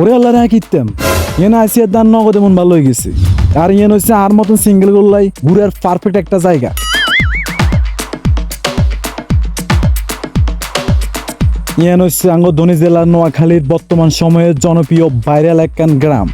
ওরে আল্লাহ রে কিতাম ইয়েন আসিয়ার দান নগদ এমন ভালো হয়ে গেছে। আর ইয়েন হচ্ছে আর মতন সিঙ্গেল গোল্লাই ঘুরার পারফেক্ট একটা জায়গা। ইয়ান হচ্ছে আঙ্গধনী জেলার নোয়াখালীর বর্তমান সময়ে জনপ্রিয় ভাইরাল একখান গ্রাম।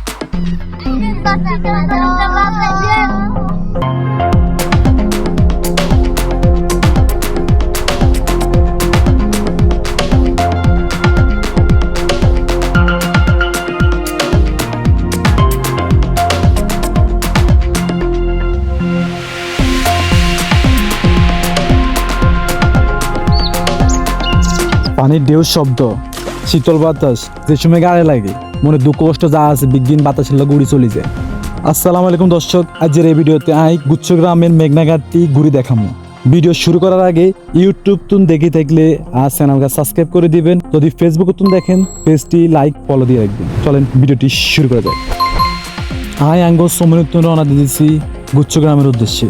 পানির ঢেউ শব্দ, শীতল বাতাস, যে সময় গায়ে লাগে, মনে দুঃখ, কষ্ট যা আছে, বিজ্ঞান বাতাসের লাগে উড়ি চলে যায়। আসসালামু আলাইকুম দর্শক, আজকের এই ভিডিওতে আই গুচ্ছগ্রামের মেঘনাঘাটটি ঘুরি দেখামো ভিডিও শুরু করার আগে ইউটিউব তুন দেখে থাকলে, আর চ্যানেলকে সাবস্ক্রাইব করে দিবেন। যদি ফেসবুক তুন দেখেন, পেজটি লাইক ফলো দিয়ে রাখবেন। চলেন ভিডিওটি শুরু করা যাক। আই আঙ্গ সমনুত্তন রওনা দিয়েছি গুচ্ছগ্রামের উদ্দেশ্যে।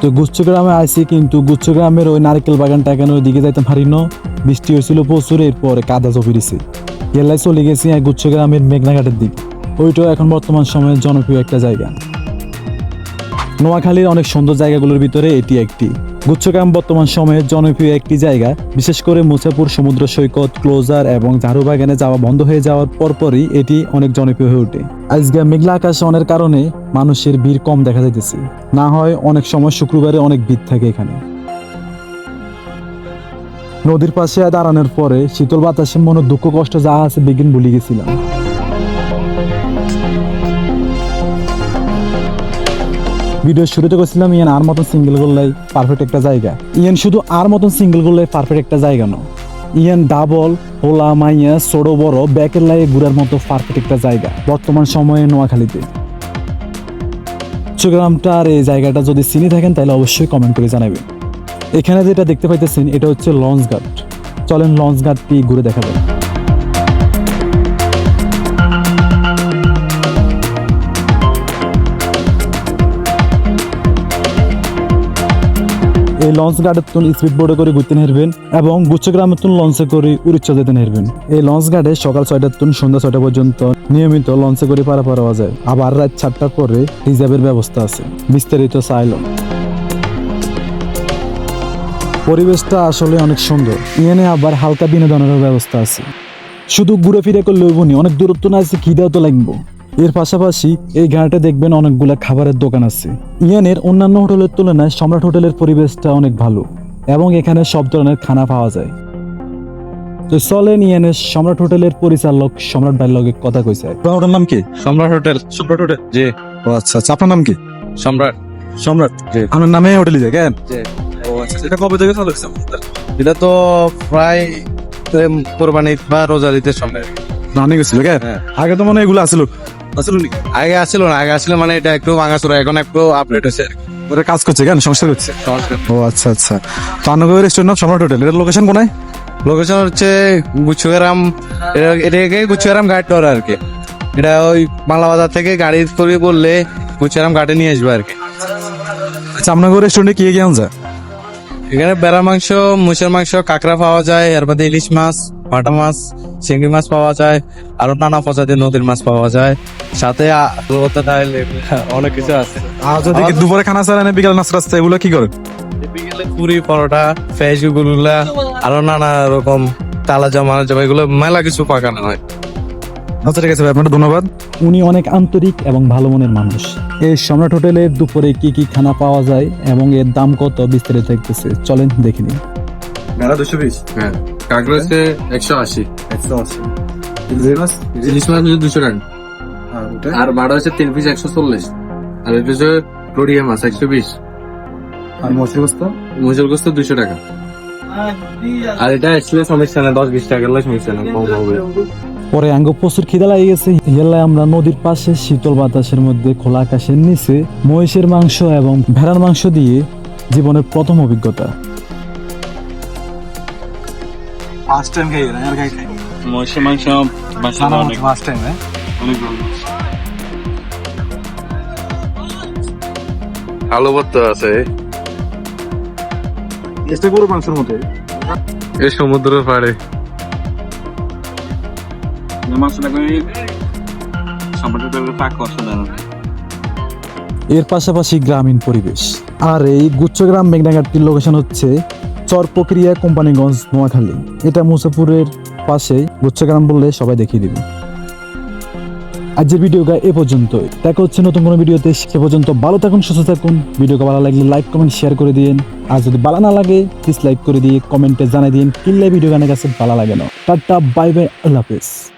তো গুচ্ছগ্রামে আইসি কিন্তু গুচ্ছগ্রামের ওই নারকেল বাগানটা কেন ওইদিকে যাইতে পারি না? বৃষ্টি হয়েছিল প্রচুর, এরপর কাদা জপিরেছে এলাই চলে গেছি আর গুচ্ছগ্রামের মেঘনাঘাটের দিক। ওইটাও এখন বর্তমান সময়ে জনপ্রিয় একটা জায়গা। নোয়াখালীর অনেক সুন্দর জায়গাগুলোর ভিতরে এটি একটি। গুচ্ছগ্রাম বর্তমান সময়ে জনপ্রিয় একটি জায়গা। বিশেষ করে মুসাপুর সমুদ্র সৈকত, ক্লোজার এবং ঝাড়ু বাগানে যাওয়া বন্ধ হয়ে যাওয়ার পরপরই এটি অনেক জনপ্রিয় হয়ে ওঠে। আজকে মেঘলা আকাশ অনের কারণে মানুষের ভিড় কম দেখা যাইতেছে। না হয় অনেক সময় শুক্রবারে অনেক ভিড় থাকে এখানে। নদীর পাশে দাঁড়ানোর পরে শীতল বাতাসে মনে দুঃখ, কষ্ট যা আছে বেগিন ভুলে গেছিলাম। ভিডিও শুরুতে করছিলাম ইয়ান আর মতন সিঙ্গেল গোল্লাই পারফেক্ট একটা জায়গা। ইয়ান শুধু আর মতন সিঙ্গেল গোল্লাই পারফেক্ট একটা জায়গা নয় ইয়ান ডাবল হোলা, মাইয়া, ছোট, বড়, ব্যাকের লাইয়ে ঘুরার মতো পারফেক্ট একটা জায়গা, বর্তমান সময়ে নোয়াখালীতে। চট্টগ্রামটার এই জায়গাটা যদি চিনি থাকেন, তাহলে অবশ্যই কমেন্ট করে জানাবেন। এখানে যেটা দেখতে পাইতেছেন, এটা হচ্ছে লঞ্চ ঘাট। চলেন লঞ্চ ঘাটটি ঘুরে দেখা যায় এই লঞ্চ ঘাটের তুন স্পিড বোর্ডে করে ঘুরতে নেরবেন এবং গুচ্ছগ্রামের তুন লঞ্চে করে উড়িচ্ছা যেতে নেরবেন। এই লঞ্চ ঘাটে সকাল ছয়টার তুন সন্ধ্যা ছয়টা পর্যন্ত নিয়মিত লঞ্চে করে পারা পাওয়া যায়। আবার রাত চারটার পরে রিজার্ভের ব্যবস্থা আছে। বিস্তারিত চাইলন পরিবেশটা আসলে অনেক সুন্দর। এখানে আবার হালকা বিনোদনের ব্যবস্থা আছে। শুধু ঘুরে ফিরে করলে হইবনি অনেক দূরত্ব না আছে খিদাও তো লাগবো। এর পাশাপাশি এই ঘাটে দেখবেন অনেকগুলা খাবারের দোকান আছে। ইয়ানের অন্যান্য হোটেলের তুলনায় সম্রাট হোটেলের পরিবেশটা অনেক ভালো এবং এখানে সব ধরনের খানা পাওয়া যায়। তো চলেন ইয়ানের সম্রাট হোটেলের পরিচালক সম্রাট ভাইয়ের লগে কথা কইছে। আপনার ওটার নাম কি? সম্রাট হোটেল সম্রাট হোটেল জি। ও আচ্ছা আচ্ছা আপনার নাম কি? সম্রাট। সম্রাট জি। আপনার নামে হোটেল যায় কেন? আচ্ছা এটা কবে থেকে চালু হয়েছে এটা তো প্রায় কোরবানি বা রোজার ঈদের সময় রানিং কেন হ্যাঁ। আগে তো মনে এগুলো আসছিল আসছিল নাকি আগে আসছিল না আগে আসলে মানে এটা একটু ভাঙাচোরা এখন একটু আপডেট হয়েছে ওরা কাজ করছে কেন সংস্কার করছে ও আচ্ছা আচ্ছা Panagar restaurant of Samrat hotel এটার লোকেশন কোনায় লোকেশন হচ্ছে গুচ্ছগ্রাম এটা- এটাকে গুচ্ছগ্রাম গাইড করে আর কি এটা ওই বাংলা বাজার থেকে গাড়ি করে বললে গুচ্ছগ্রাম ঘাটে নিয়ে আসবে আর কি আচ্ছা আপনার রেস্টুরেন্টে কি কি আনছে এখানে বেড়া মাংস মুসের মাংস কাঁকড়া পাওয়া যায় এর মধ্যে ইলিশ মাছ ভাটা মাছ চিংড়ি মাছ পাওয়া যায় আরও নানা প্রজাতির নদীর মাছ পাওয়া যায়। সাথে ডাল অনেক কিছু আছে। আর যদি দুপুরে খানা চালান বিকাল নাস্তা রাস্তা এগুলো কি করে? বিকেলে পুরি পরোটা গুলুলা আরও নানা রকম তালা জমা জমা এগুলো মেলা কিছু পাকানো হয়। আচ্ছা ঠিক আছে ভাই আপনার ধন্যবাদ। উনি অনেক আন্তরিক এবং ভালো মনের মানুষ। এই সম্রাট হোটেলের দুপুরে কি কি খানা পাওয়া যায় এবং এর দাম কত বিস্তারিত থাকতেছে চলেন দেখে নিন মেলা দুশো বিশ। হ্যাঁ কাঁকড়া হচ্ছে একশো আশি। একশো আশি। ইলিশ মাছ? হচ্ছে দুশো টাকা। আর ভাড়া হচ্ছে তিন পিস একশো চল্লিশ। আর এটা হচ্ছে রোডিয়া মাছ একশো বিশ। আর মুসুর গোস্ত দুশো টাকা। আর? এটা আসলে সমস্যা না দশ বিশ টাকা সমস্যা না কম হবে। পরে আঙ্গ প্রচুর খিদা লাগে গেছে হেলায় আমরা নদীর পাশে শীতল বাতাসের মধ্যে খোলা আকাশের নিচে মহিষের মাংস এবং ভেড়ার মাংস দিয়ে জীবনের প্রথম অভিজ্ঞতা। ফার্স্ট টাইম খাই আর খাই খাই। মহিষের মাংস ফার্স্ট টাইম হ্যাঁ? আলু ভর্তা আছে। চেষ্টা করো মাংসের মধ্যে এই সমুদ্রের পাড়ে। মাংসটা এর পাশাপাশি গ্রামীণ পরিবেশ। আর এই গুচ্ছগ্রাম মেঘনাঘাটটির লোকেশন হচ্ছে চর প্রক্রিয়া কোম্পানিগঞ্জ, নোয়াখালী। এটা মুসাপুরের পাশে গুচ্ছগ্রাম বললে সবাই দেখিয়ে দিবে। আজকের ভিডিওটা এ পর্যন্ত দেখা হচ্ছে নতুন কোনো ভিডিওতে সে পর্যন্ত ভালো থাকুন, সুস্থ থাকুন। ভিডিওকে ভালো লাগলে লাইক কমেন্ট শেয়ার করে দিন। আর যদি ভালো না লাগে ডিসলাইক করে দিয়ে কমেন্টে জানাই দিন। কিনলে ভিডিও গানের কাছে ভালো লাগে না। টাটা বাই বাই আল্লাহ হাফেজ।